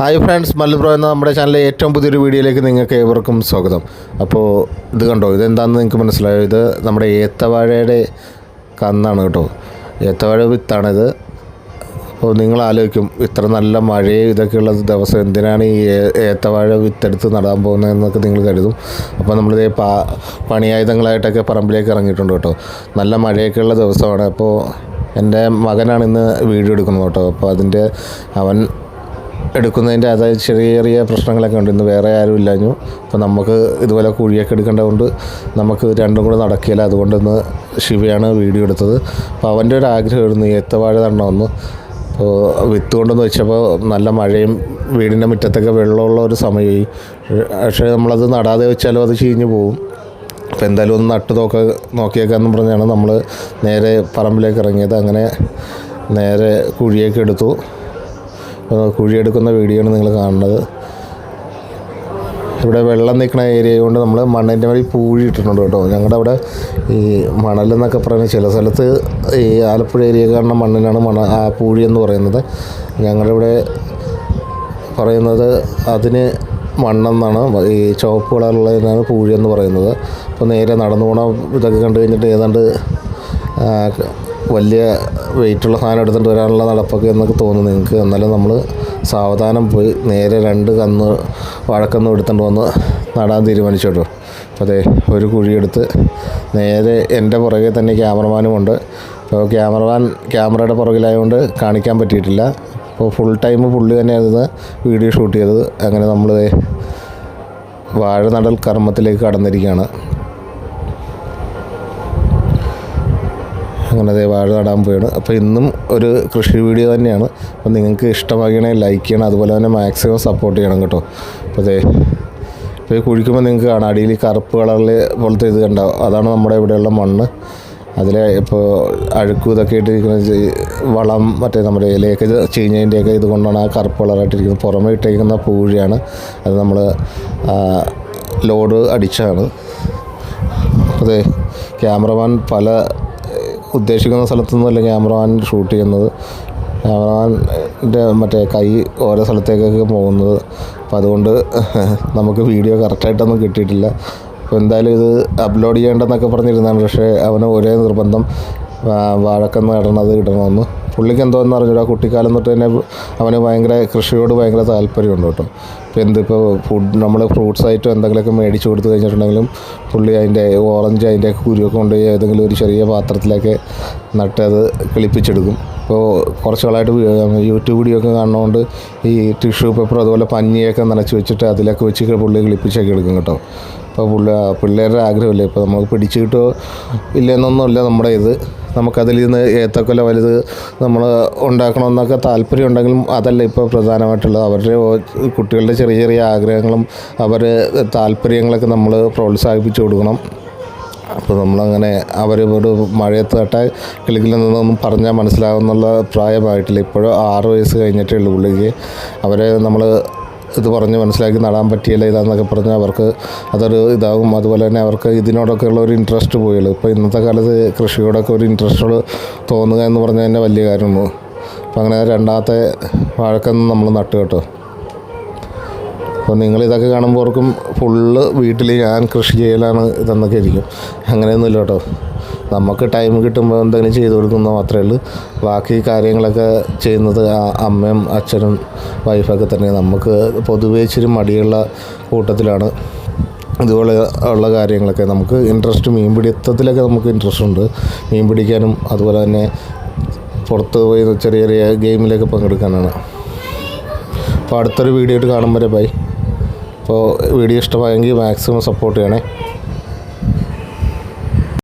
Hi friends മല്ലപ്രോ എന്ന നമ്മുടെ ചാനലിലെ ഏറ്റവും പുതിയൊരു വീഡിയോയിലേക്ക് നിങ്ങൾക്ക് ഏവർക്കും സ്വാഗതം. അപ്പോൾ ഇത് കണ്ടോ ഇതെന്താണെന്ന് നിങ്ങൾക്ക് മനസ്സിലായോ? ഇത് നമ്മുടെ ഏത്തവാഴയുടെ കന്നാണ് കേട്ടോ. ഏത്തവാഴ വിത്താണിത്. അപ്പോൾ നിങ്ങൾ ആലോചിക്കും ഇത്ര നല്ല മഴയും ഇതൊക്കെയുള്ള ദിവസം എന്തിനാണ് ഈ ഏത്തവാഴ വിത്തെടുത്ത് നടാൻ പോകുന്നതെന്നൊക്കെ നിങ്ങൾ കരുതും. അപ്പോൾ നമ്മളിത് പാ പണിയായുധങ്ങളായിട്ടൊക്കെ പറമ്പിലേക്ക് ഇറങ്ങിയിട്ടുണ്ട് കേട്ടോ. നല്ല മഴയൊക്കെയുള്ള ദിവസമാണ്. അപ്പോൾ എന്റെ മകനാണ് ഇന്ന് വീഡിയോ എടുക്കുന്നത് കേട്ടോ. അപ്പോൾ അതിന്റെ അവൻ എടുക്കുന്നതിന്റെ അതായത് ചെറിയ ചെറിയ പ്രശ്നങ്ങളൊക്കെ ഉണ്ട്. ഇന്ന് വേറെ ആരും ഇല്ലാഞ്ഞു. അപ്പോൾ നമുക്ക് ഇതുപോലെ കുഴിയൊക്കെ എടുക്കേണ്ടതുകൊണ്ട് നമുക്ക് രണ്ടും കൂടെ നടക്കില്ല. അതുകൊണ്ട് ഇന്ന് ശിവയാണ് വീഡിയോ എടുത്തത്. അപ്പോൾ അവന്റെ ഒരു ആഗ്രഹമായിരുന്നു ഏത്തവാഴ നടണമെന്ന് അപ്പോൾ വിത്ത് കൊണ്ടെന്ന് വെച്ചപ്പോൾ നല്ല മഴയും വീടിന്റെ മുറ്റത്തൊക്കെ വെള്ളമുള്ള ഒരു സമയമായി. പക്ഷേ നമ്മളത് നടാതെ വെച്ചാലും അത് ചീഞ്ഞു പോകും അപ്പോൾ എന്തായാലും ഒന്ന് നട്ട് നോക്ക നോക്കിയേക്കാന്ന് പറഞ്ഞാണ് നമ്മൾ നേരെ പറമ്പിലേക്ക് ഇറങ്ങിയത്. അങ്ങനെ നേരെ കുഴിയൊക്കെ എടുത്തു. കുഴിയെടുക്കുന്ന വീഡിയോ ആണ് നിങ്ങൾ കാണുന്നത്. ഇവിടെ വെള്ളം നിൽക്കുന്ന ഏരിയ കൊണ്ട് നമ്മൾ മണ്ണിന്റെ മേളിൽ പൂഴി ഇട്ടിട്ടുണ്ട് കേട്ടോ. ഞങ്ങളുടെ അവിടെ ഈ മണലെന്നൊക്കെ പറയുന്നത് ചില സ്ഥലത്ത് ഈ ആലപ്പുഴ ഏരിയ കാണുന്ന മണ്ണിനാണ് മണ ആ പൂഴി എന്ന് പറയുന്നത്. ഞങ്ങളുടെ ഇവിടെ പറയുന്നത് അതിന് മണ്ണെന്നാണ്. ഈ ചുവപ്പ് കളറുള്ളതിനാണ് പൂഴി എന്ന് പറയുന്നത്. അപ്പോൾ നേരെ നടന്നു പോകണം ഇതൊക്കെ കണ്ടു കഴിഞ്ഞിട്ട് ഏതാണ്ട് വലിയ വെയിറ്റുള്ള സാധനം എടുത്തിട്ട് വരാനുള്ള നടപ്പൊക്കെ എന്നൊക്കെ തോന്നുന്നു. നിങ്ങൾക്ക് എന്നാലും നമ്മൾ സാവധാനം പോയി നേരെ രണ്ട് കന്ന് വഴക്കന്ന് എടുത്തുകൊണ്ട് വന്ന് നടാൻ തീരുമാനിച്ചു അപ്പോൾ അതെ ഒരു കുഴിയെടുത്ത് നേരെ എന്റെ പുറകെ തന്നെ ക്യാമറമാനുമുണ്ട് അപ്പോൾ ക്യാമറമാൻ ക്യാമറയുടെ പുറകിലായതുകൊണ്ട് കാണിക്കാൻ പറ്റിയിട്ടില്ല. അപ്പോൾ ഫുൾ ടൈം പുള്ളി തന്നെയായിരുന്നു വീഡിയോ ഷൂട്ട് ചെയ്തത്. അങ്ങനെ നമ്മൾ വാഴ നടൽ കർമ്മത്തിലേക്ക് കടന്നിരിക്കുകയാണ്. അങ്ങനെ അതേ വാഴ നടാൻ പോയാണ്. അപ്പോൾ ഇന്നും ഒരു കൃഷി വീഡിയോ തന്നെയാണ്. അപ്പോൾ നിങ്ങൾക്ക് ഇഷ്ടമാകണേ ലൈക്ക് ചെയ്യണം. അതുപോലെ തന്നെ മാക്സിമം സപ്പോർട്ട് ചെയ്യണം കേട്ടോ. അപ്പോൾ ദേ ഇപ്പോൾ കുഴിക്കുമ്പോൾ നിങ്ങൾക്ക് കാണാം. അടിയിൽ കറുപ്പ് കളറിൽ പോലത്തെ ഇത് കണ്ടാവും അതാണ് നമ്മുടെ ഇവിടെയുള്ള മണ്ണ്. അതിൽ ഇപ്പോൾ അഴുക്കും ഇതൊക്കെ ഇട്ടിരിക്കുന്ന വളം മറ്റേ നമ്മുടെ ഇലയൊക്കെ ചീഞ്ഞതിന്റെയൊക്കെ ഇതുകൊണ്ടാണ് ആ കറുപ്പ് കളറായിട്ടിരിക്കുന്നത് പുറമെ ഇട്ടിരിക്കുന്ന പൂഴിയാണ്. അത് നമ്മൾ ലോഡ് അടിച്ചാണ് അതെ ക്യാമറമാൻ പല ഉദ്ദേശിക്കുന്ന സ്ഥലത്തൊന്നുമല്ല ക്യാമറമാൻ ഷൂട്ട് ചെയ്യുന്നത്. ക്യാമറമാന്റെ മറ്റേ കൈ ഓരോ സ്ഥലത്തേക്കൊക്കെ പോകുന്നത്. അപ്പം അതുകൊണ്ട് നമുക്ക് വീഡിയോ കറക്റ്റായിട്ടൊന്നും കിട്ടിയിട്ടില്ല. അപ്പോൾ എന്തായാലും ഇത് അപ്ലോഡ് ചെയ്യേണ്ടെന്നൊക്കെ പറഞ്ഞിരുന്നാണ് പക്ഷേ അവന് ഒരേ നിർബന്ധം വാഴക്കന്ന് നടണത് ഇടണമെന്ന് പുള്ളിക്ക് എന്തോന്ന് അറിഞ്ഞൂടാ കുട്ടിക്കാലം തൊട്ട് തന്നെ അവന് ഭയങ്കര കൃഷിയോട് ഭയങ്കര താല്പര്യമുണ്ട് കേട്ടോ. ഇപ്പോൾ എന്തിപ്പോൾ ഫുഡ് നമ്മൾ ഫ്രൂട്ട്സ് ആയിട്ടും എന്തെങ്കിലുമൊക്കെ മേടിച്ച് കൊടുത്തു കഴിഞ്ഞിട്ടുണ്ടെങ്കിലും പുള്ളി അതിന്റെ ഓറഞ്ച് അതിന്റെ കുരുവൊക്കെ കൊണ്ടുപോയി ഏതെങ്കിലും ഒരു ചെറിയ പാത്രത്തിലൊക്കെ നട്ട് അത് കിളിപ്പിച്ചെടുക്കും. ഇപ്പോൾ കുറച്ച് നാളായിട്ട് യൂട്യൂബ് വീഡിയോ ഒക്കെ കാണുന്നതുകൊണ്ട് ഈ ടിഷ്യൂ പേപ്പർ അതുപോലെ പഞ്ഞിയൊക്കെ നനച്ച് വെച്ചിട്ട് അതിലൊക്കെ വെച്ച് പുള്ളി കിളിപ്പിച്ചൊക്കെ എടുക്കും കേട്ടോ. അപ്പോൾ പുള്ളി പിള്ളേരുടെ ആഗ്രഹമില്ലേ ഇപ്പോൾ നമുക്ക് പിടിച്ചു കിട്ടുമോ ഇല്ലെന്നൊന്നുമില്ല നമ്മുടെ ഇത്. നമുക്കതിൽ നിന്ന് ഏത്തക്കൊല വലുത് നമ്മൾ ഉണ്ടാക്കണമെന്നൊക്കെ താല്പര്യം ഉണ്ടെങ്കിലും അതല്ല ഇപ്പോൾ പ്രധാനമായിട്ടുള്ളത്. അവരുടെ കുട്ടികളുടെ ചെറിയ ചെറിയ ആഗ്രഹങ്ങളും അവർ താല്പര്യങ്ങളൊക്കെ നമ്മൾ പ്രോത്സാഹിപ്പിച്ചു കൊടുക്കണം. അപ്പോൾ നമ്മളങ്ങനെ അവർ ഒരു മഴയത്ത് തട്ടാൻ കിളിക്കിൽ നിന്നൊന്നും പറഞ്ഞാൽ മനസ്സിലാകുന്നുള്ള പ്രായമായിട്ടില്ല. ഇപ്പോഴും ആറ് വയസ്സ് കഴിഞ്ഞിട്ടേ ഉള്ളൂ പുള്ളിക്ക്. അവരെ നമ്മൾ ഇത് പറഞ്ഞ് മനസ്സിലാക്കി നടാൻ പറ്റിയില്ല ഇതാന്നൊക്കെ പറഞ്ഞ് അവർക്ക് അതൊരു ഇതാകും അതുപോലെ തന്നെ അവർക്ക് ഇതിനോടൊക്കെ ഉള്ള ഒരു ഇൻട്രസ്റ്റ് പോയുള്ളൂ ഇപ്പോൾ ഇന്നത്തെ കാലത്ത് കൃഷിയോടൊക്കെ ഒരു ഇൻട്രസ്റ്റ് തോന്നുക എന്ന് പറഞ്ഞാൽ തന്നെ വലിയ കാര്യമാണ്. അപ്പോൾ അങ്ങനെ രണ്ടാമത്തെ വാഴക്കന്ന് നമ്മൾ നട്ടു കേട്ടോ. അപ്പോൾ നിങ്ങൾ ഇതൊക്കെ കാണുമ്പോൾ ഓർക്കും ഫുള്ള് വീട്ടിൽ ഞാൻ കൃഷി ചെയ്യലാണ് ഇതെന്നൊക്കെ ഇരിക്കും. അങ്ങനെയൊന്നുമില്ല കേട്ടോ. നമുക്ക് ടൈം കിട്ടുമ്പോൾ എന്തെങ്കിലും ചെയ്തു കൊടുക്കുന്ന മാത്രമേ ഉള്ളൂ. ബാക്കി കാര്യങ്ങളൊക്കെ ചെയ്യുന്നത് അമ്മയും അച്ഛനും വൈഫൊക്കെ തന്നെ നമുക്ക് പൊതുവേ ഇച്ചിരി മടിയുള്ള കൂട്ടത്തിലാണ് ഇതുപോലെ ഉള്ള കാര്യങ്ങളൊക്കെ. നമുക്ക് ഇൻട്രസ്റ്റ് മീൻ പിടുത്തത്തിലൊക്കെ നമുക്ക് ഇൻട്രസ്റ്റ് ഉണ്ട്. മീൻ പിടിക്കാനും അതുപോലെ തന്നെ പുറത്ത് പോയി ചെറിയ ചെറിയ ഗെയിമിലൊക്കെ പങ്കെടുക്കാനാണ്. അപ്പോൾ അടുത്തൊരു വീഡിയോ ആയിട്ട് കാണും വരെ. ബൈ അപ്പോൾ വീഡിയോ ഇഷ്ടമായെങ്കിൽ മാക്സിമം സപ്പോർട്ട് ചെയ്യണേ.